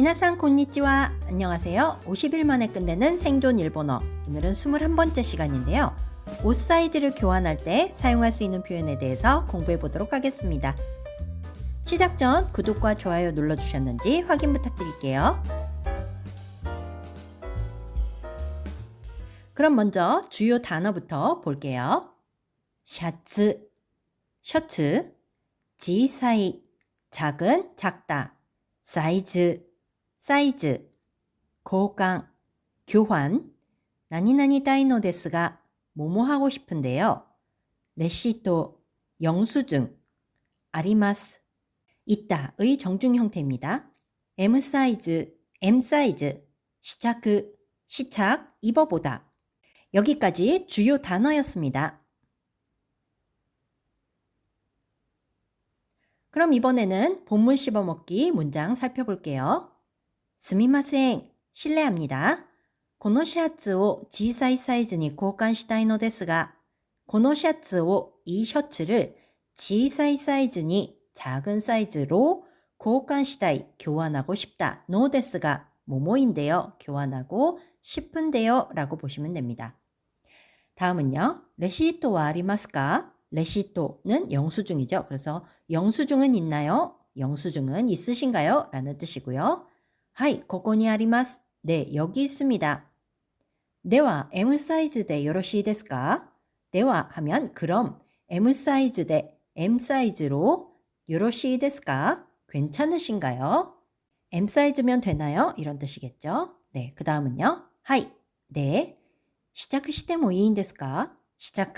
미나상 곤니찌와 안녕하세요. 50일 만에 끝내는 생존 일본어. 오늘은 21번째 시간인데요. 옷 사이즈를 교환할 때 사용할 수 있는 표현에 대해서 공부해 보도록 하겠습니다. 시작 전 구독과 좋아요 눌러 주셨는지 확인 부탁드릴게요. 그럼 먼저 주요 단어부터 볼게요. 샤츠, 셔츠, 지사이, 작은, 작다, 사이즈, 사이즈, 고강, 교환, 나니나니 다이노 데스가 뭐뭐 하고 싶은데요. 레시토, 영수증, 아리마스, 있다의 정중 형태입니다. M 사이즈, M 사이즈, 시작, 시착, 입어보다. 여기까지 주요 단어였습니다. 그럼 이번에는 본문 씹어먹기 문장 살펴볼게요. すみません。 실례합니다. このシャツを小さいサイズに交換したいのですが、このシャツを이 셔츠를 小さいサイズに 작은 사이즈로 교환したい, 교환하고 싶다. 노 데스가 뭐뭐인데요. 교환하고 싶은데요. 라고 보시면 됩니다. 다음은요. 레시토와 아리마스까? 레시토는 영수증이죠. 그래서 영수증은 있나요? 영수증은 있으신가요? 라는 뜻이고요. 하이, 고코니 아리마스. 네, 여기 있습니다. 네와 M 사이즈 대 요로시 데스까? 네와 하면 그럼 M 사이즈 대 M 사이즈로 요로시 데스까? 괜찮으신가요? M 사이즈면 되나요? 이런 뜻이겠죠. 네, 그 다음은요. 하이, 네. 시작してもいいんですか? 시작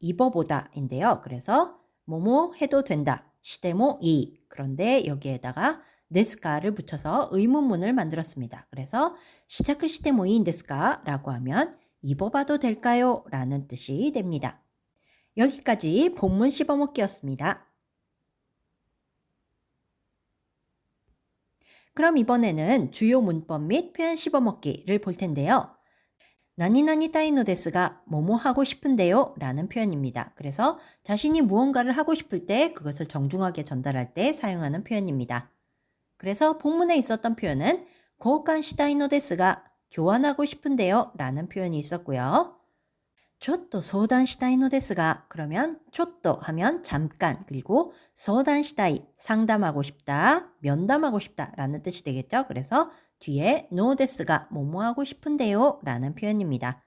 입어보다인데요. 그래서 뭐뭐 해도 된다. 시대모 이. 그런데 여기에다가 데스카를 붙여서 의문문을 만들었습니다. 그래서 시작 시대모 이인 데스카 라고 하면 입어봐도 될까요? 라는 뜻이 됩니다. 여기까지 본문 씹어먹기였습니다. 그럼 이번에는 주요 문법 및 표현 씹어먹기를 볼 텐데요. 나니나니 따이노 데스가 뭐뭐 하고 싶은데요 라는 표현입니다. 그래서 자신이 무언가를 하고 싶을 때 그것을 정중하게 전달할 때 사용하는 표현입니다. 그래서 본문에 있었던 표현은 고간 시다이노 데스가 교환하고 싶은데요 라는 표현이 있었고요. 쪼또 소단 시다이노 데스가 그러면 쪼또 하면 잠깐 그리고 소단 시다이 상담하고 싶다 면담하고 싶다 라는 뜻이 되겠죠. 그래서 뒤에 노 데스가 뭐뭐하고 싶은데요 라는 표현입니다.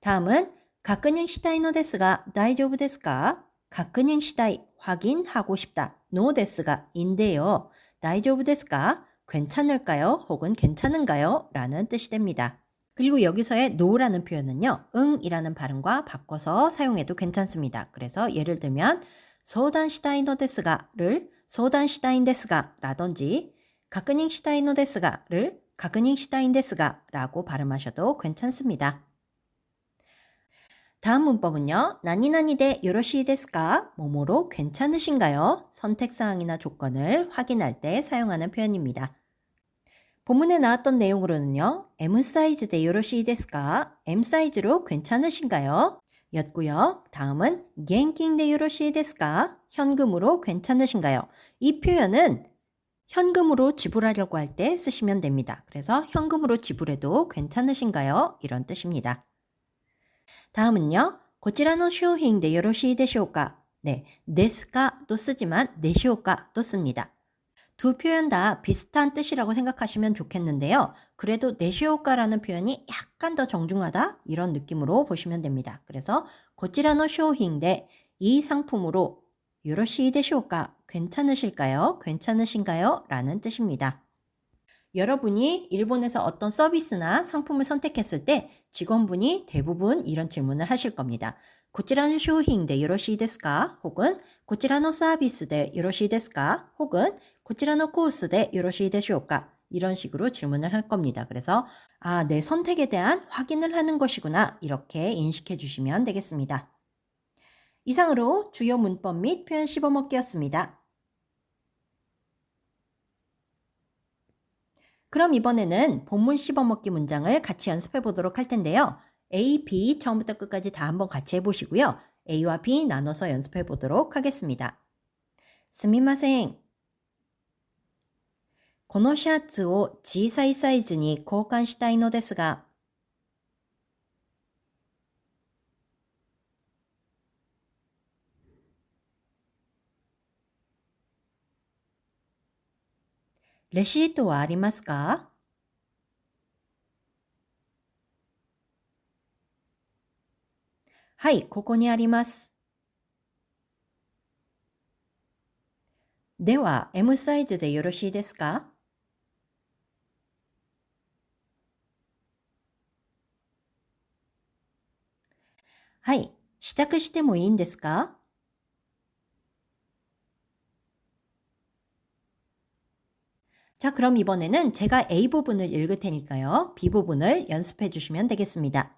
다음은 가끈형 시다이노 데스가 다이조브 데스가 가끈형 시다이 확인하고 싶다 노 데스가 인데요 다이조브 데스까? 괜찮을까요? 혹은 괜찮은가요? 라는 뜻이 됩니다. 그리고 여기서의 no라는 표현은요. 응이라는 발음과 바꿔서 사용해도 괜찮습니다. 그래서 예를 들면 소단 시다이노 데스가를 소단 시다인 데스가 라든지 가끄닝 시다이노 데스가를 가끄닝 시다인 데스가 라고 발음하셔도 괜찮습니다. 다음 문법은요. 나니나니 대 요로시 데스까? 뭐뭐로 괜찮으신가요? 선택사항이나 조건을 확인할 때 사용하는 표현입니다. 본문에 나왔던 내용으로는요. M 사이즈 대 요로시 데스까? M 사이즈로 괜찮으신가요? 였고요. 다음은 겐킹 대 요로시 데스까? 현금으로 괜찮으신가요? 이 표현은 현금으로 지불하려고 할 때 쓰시면 됩니다. 그래서 현금으로 지불해도 괜찮으신가요? 이런 뜻입니다. 다음은요. 고치라노 쇼잉 대 요로시 데쇼까? 네, 데스카도 쓰지만 네쇼까도 씁니다. 두 표현 다 비슷한 뜻이라고 생각하시면 좋겠는데요. 그래도 네시오카라는 표현이 약간 더 정중하다 이런 느낌으로 보시면 됩니다. 그래서 고치라노 쇼잉데 이 상품으로 데시오카 괜찮으실까요? 괜찮으신가요? 라는 뜻입니다. 여러분이 일본에서 어떤 서비스나 상품을 선택했을 때 직원분이 대부분 이런 질문을 하실 겁니다. 고치라노 쇼잉 데 요러시 데스까? 혹은 고치라노 서비스 데 요러시 데스까? 혹은 고치라노 코스 데 요러시 데시오까? 이런 식으로 질문을 할 겁니다. 그래서 아, 내 선택에 대한 확인을 하는 것이구나 이렇게 인식해 주시면 되겠습니다. 이상으로 주요 문법 및 표현 씹어먹기였습니다. 그럼 이번에는 본문 씹어먹기 문장을 같이 연습해 보도록 할 텐데요. A, B 처음부터 끝까지 다 한번 같이 해보시고요. A와 B 나눠서 연습해 보도록 하겠습니다. すみません. このシャツを小さいサイズに交換したいのですが、 レシートはありますか？はい、ここにあります。では、M サイズでよろしいですか？はい、試着してもいいんですか？ 자, 그럼 이번에는 제가 A 부분을 읽을 테니까요. B 부분을 연습해 주시면 되겠습니다.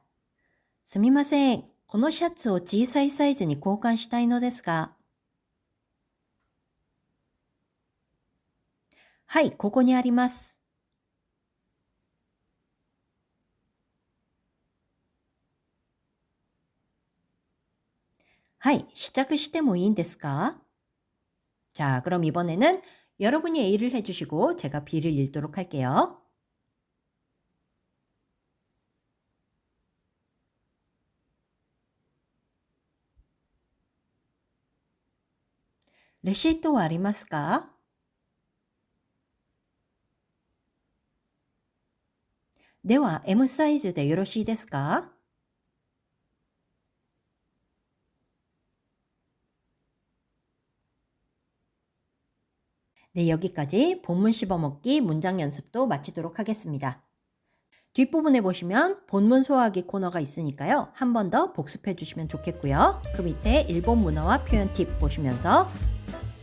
すみません。このシャツを小さいサイズに交換したいのですが。はい、ここにあります。はい、試着してもいいんですか 자, 그럼 이번에는 여러분이 A를 해주시고 제가 B를 읽도록 할게요. 레시토 아리마스까? 네와 M 사이즈 대 요로시 데스까? 네, 여기까지 본문 씹어먹기 문장 연습도 마치도록 하겠습니다. 뒷부분에 보시면 본문 소화하기 코너가 있으니까요. 한 번 더 복습해 주시면 좋겠고요. 그 밑에 일본 문화와 표현 팁 보시면서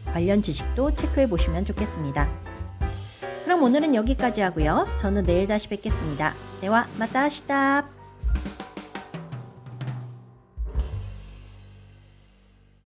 관련 지식도 체크해 보시면 좋겠습니다. 그럼 오늘은 여기까지 하고요. 저는 내일 다시 뵙겠습니다. 대화 마타 시다